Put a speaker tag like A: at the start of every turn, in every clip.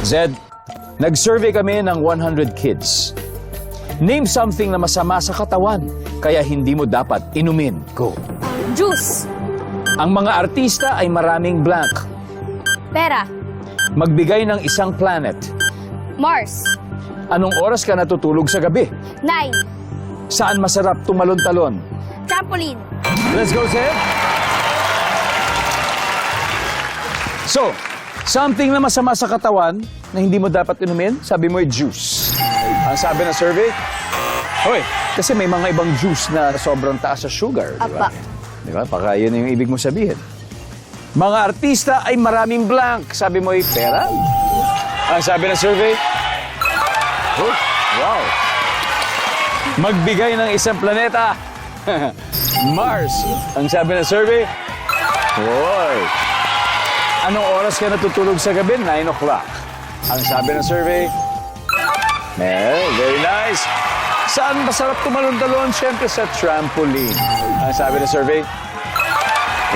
A: Zed, nag-survey kami ng 100 kids. Name something na masama sa katawan, kaya hindi mo dapat inumin. Go.
B: Juice.
A: Ang mga artista ay maraming blank.
B: Pera.
A: Magbigay ng isang planet.
B: Mars.
A: Anong oras ka natutulog sa gabi?
B: Nine.
A: Saan masarap tumalon-talon?
B: Trampoline.
A: Let's go, Zed. So, something na masama sa katawan na hindi mo dapat inumin, sabi mo ay juice. Ang sabi ng survey, Hoy, kasi may mga ibang juice na sobrang taas sa sugar, di ba?
B: Apa.
A: Di ba? Baka yun yung ibig mo sabihin. Mga artista ay maraming blank. Sabi mo ay pera. Ang sabi ng survey, oh, wow. Magbigay ng isang planeta. Mars. Ang sabi ng survey, Hoy. Anong oras ka natutulog sa gabi? 9 o'clock. Ang sabi ng survey, eh, very nice. Saan masarap tumalon-talon? Siyempre sa trampoline. Ang sabi ng survey,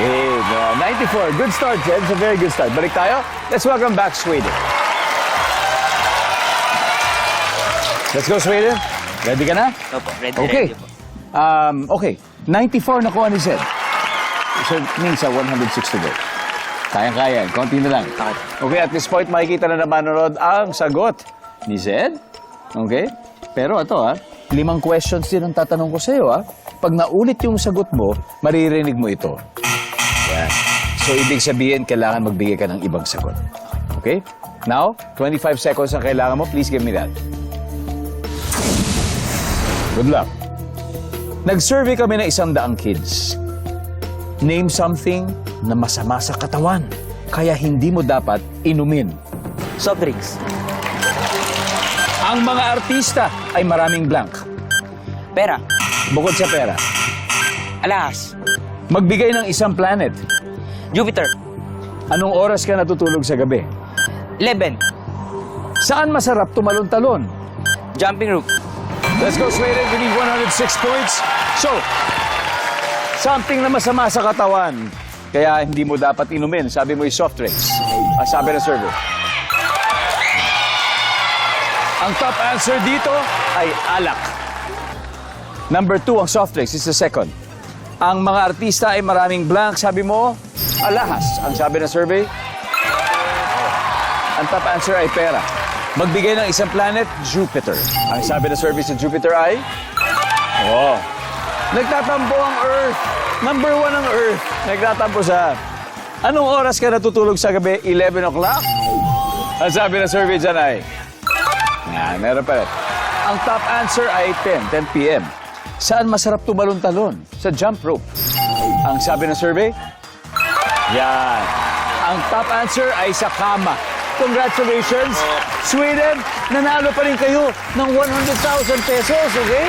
A: no, 94. Good start, Jed. It's a very good start. Balik tayo. Let's welcome back Sweden. Let's go, Sweden. Ready ka na?
C: Opo, ready,
A: Okay.
C: ready po.
A: Um, okay. 94 nakuha ni Zed. So, means uh, 106 to go. Kaya-kaya. Konti na lang. Okay. At this point, makikita na naman nanonood ang sagot ni Zed. Okay? Pero ito ha, limang questions din ang tatanong ko sa iyo ha. Pag naulit yung sagot mo, maririnig mo ito. Yan. So, ibig sabihin, kailangan magbigay ka ng ibang sagot. Okay? Now, 25 seconds ang kailangan mo. Please give me that. Good luck. Nag-survey kami ng isang daang kids. Name something na masama sa katawan, kaya hindi mo dapat inumin.
C: Soft drinks.
A: Ang mga artista ay maraming blank.
C: Pera.
A: Bukod sa pera,
C: Alahas.
A: magbigay ng isang planet.
C: Jupiter.
A: Anong oras ka natutulog sa gabi?
C: 11.
A: Saan masarap tumalon-talon?
C: Jumping rope.
A: Let's go, Sweden. We need 106 points. So, something na masama sa katawan, kaya hindi mo dapat inumin. Sabi mo yung soft drinks. Ang sabi ng survey. Ang top answer dito ay alak. Number two, ang soft drinks is the second. Ang mga artista ay maraming blank. Sabi mo, alahas. Ang sabi ng survey, ang top answer ay pera. Magbigay ng isang planet, Jupiter. Ang sabi ng survey sa Jupiter ay... Oh. Nagtatampo ang Earth. Number one ang Earth. Nagtatampo sa... Anong oras ka natutulog sa gabi? 11 o'clock? Ang sabi ng survey dyan ay... Nga, meron pa rin. Ang top answer ay 10, 10 p.m. Saan masarap tumalon-talon? Sa jump rope. Ang sabi ng survey? Yan. Ang top answer ay sa kama. Congratulations! Sweden, nanalo pa rin kayo ng 100,000 pesos, okay?